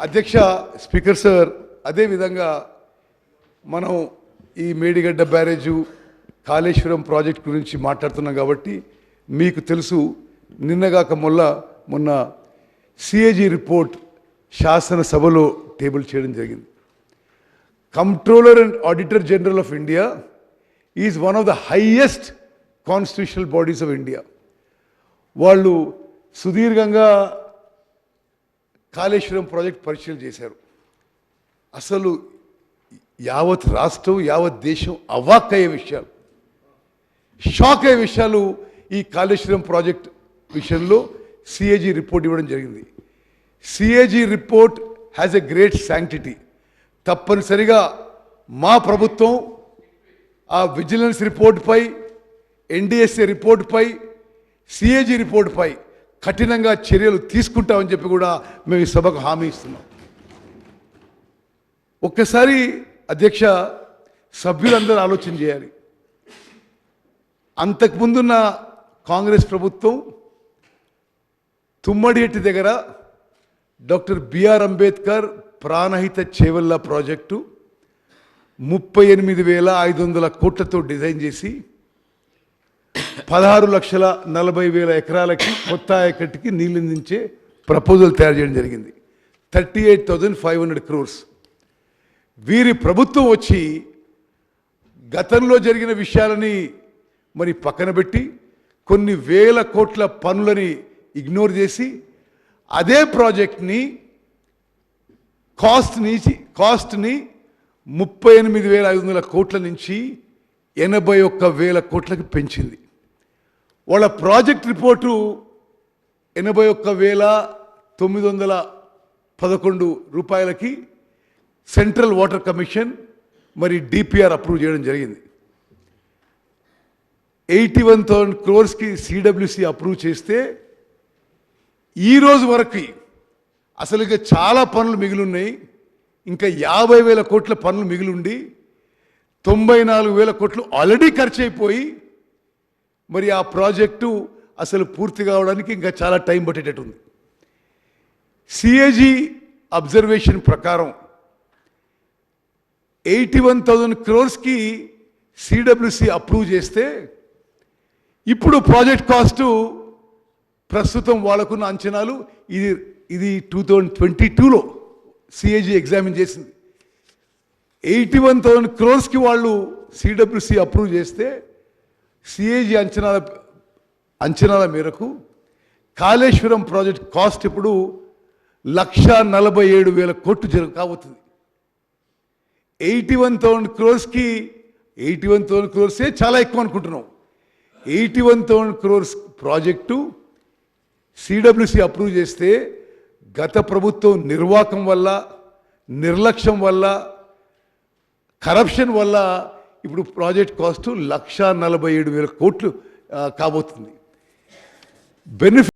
అధ్యక్ష speaker sir అదేవిధంగా మనం ఈ మేడిగడ్డ బ్యారేజు కాళేశ్వరం ప్రాజెక్ట్ గురించి మాట్లాడుతున్నాం కాబట్టి మీకు తెలుసు నిన్నగాక మొల్ల మొన్న సిఏజీ రిపోర్ట్ శాసనసభలో టేబుల్ చేయడం జరిగింది. Controller and auditor general of India is one of the highest constitutional bodies of India వాళ్ళు సుదీర్ఘంగా కాళేశ్వరం ప్రాజెక్ట్ పరిశీలన చేశారు. అసలు యావత్ రాష్ట్రం యావత్ దేశం అవాక్కయ్యే విషయాలు. షాక్ అయ్యే విషయాలు ఈ కాళేశ్వరం ప్రాజెక్ట్ విషయంలో సిఏజీ రిపోర్ట్ ఇవ్వడం జరిగింది. CAG report has a great sanctity తప్పనిసరిగా మా ప్రభుత్వం ఆ విజిలెన్స్ రిపోర్ట్పై ఎన్డిఎస్ఏ రిపోర్ట్పై సిఏజీ రిపోర్ట్పై కఠినంగా చర్యలు తీసుకుంటామని చెప్పి కూడా మేము ఈ సభకు హామీ ఇస్తున్నాం. ఒక్కసారి అధ్యక్ష సభ్యులందరూ ఆలోచన చేయాలి. అంతకుముందున్న కాంగ్రెస్ ప్రభుత్వం తుమ్మడియట్టి దగ్గర doctor BR Ambedkar Pranahita Chevella project ముప్పై ఎనిమిది వేల ఐదు వందల కోట్లతో డిజైన్ చేసి పదహారు లక్షల నలభై వేల ఎకరాలకి కొత్త ఆయకట్టుకి నీళ్ళు అందించే ప్రపోజల్ తయారు చేయడం జరిగింది. Thirty eight thousand five hundred crores. వీరి ప్రభుత్వం వచ్చి గతంలో జరిగిన విషయాలని మరి పక్కన పెట్టి కొన్ని వేల కోట్ల పనులని ఇగ్నోర్ చేసి అదే ప్రాజెక్ట్ని కాస్ట్ని కాస్ట్ని ముప్పై ఎనిమిది వేల ఐదు వందల కోట్ల నుంచి ఎనభై ఒక్క వేల కోట్లకు పెంచింది. వాళ్ళ ప్రాజెక్ట్ రిపోర్టు ఎనభై ఒక్క వేల తొమ్మిది వందల పదకొండు రూపాయలకి సెంట్రల్ వాటర్ కమిషన్ మరి డిపిఆర్ అప్రూవ్ చేయడం జరిగింది. ఎయిటీ వన్ థౌసండ్ క్రోర్స్కి సిడబ్ల్యూసి అప్రూవ్ చేస్తే ఈ రోజు వరకు అసలు ఇంకా చాలా పనులు మిగిలిన్నాయి. ఇంకా యాభై వేల కోట్ల పనులు మిగిలిండి తొంభై నాలుగు వేల కోట్లు ఆల్రెడీ ఖర్చు అయిపోయి మరి ఆ ప్రాజెక్టు అసలు పూర్తి కావడానికి ఇంకా చాలా టైం పట్టేటట్టు ఉంది సిఏజీ అబ్జర్వేషన్ ప్రకారం ఎయిటీ వన్ థౌజండ్ క్రోర్స్కి సిడబ్ల్యూసి అప్రూవ్ చేస్తే ఇప్పుడు ప్రాజెక్ట్ కాస్టు ప్రస్తుతం వాళ్ళకున్న అంచనాలు ఇది ఇది టూ థౌజండ్ ట్వంటీ టూలో సిఏజీ ఎగ్జామిన్ చేసింది. ఎయిటీ వన్ థౌజండ్ క్రోర్స్కి వాళ్ళు సిడబ్ల్యూసి అప్రూవ్ చేస్తే సిఏజీ అంచనాల అంచనాల మేరకు కాళేశ్వరం ప్రాజెక్ట్ కాస్ట్ ఇప్పుడు లక్ష నలభై ఏడు వేల కోట్లు జరుగు కాబోతుంది. ఎయిటీ వన్ థౌసండ్ క్రోర్స్కి ఎయిటీ వన్ థౌసండ్ క్రోర్సే చాలా ఎక్కువ అనుకుంటున్నాం. Eighty one thousand crores project CWC approve చేస్తే గత ప్రభుత్వం నిర్వాకం వల్ల నిర్లక్ష్యం వల్ల కరప్షన్ వల్ల ఇప్పుడు ప్రాజెక్ట్ కాస్ట్ లక్ష నలభై ఏడు వేల కోట్లు కాబోతుంది. బెనిఫిట్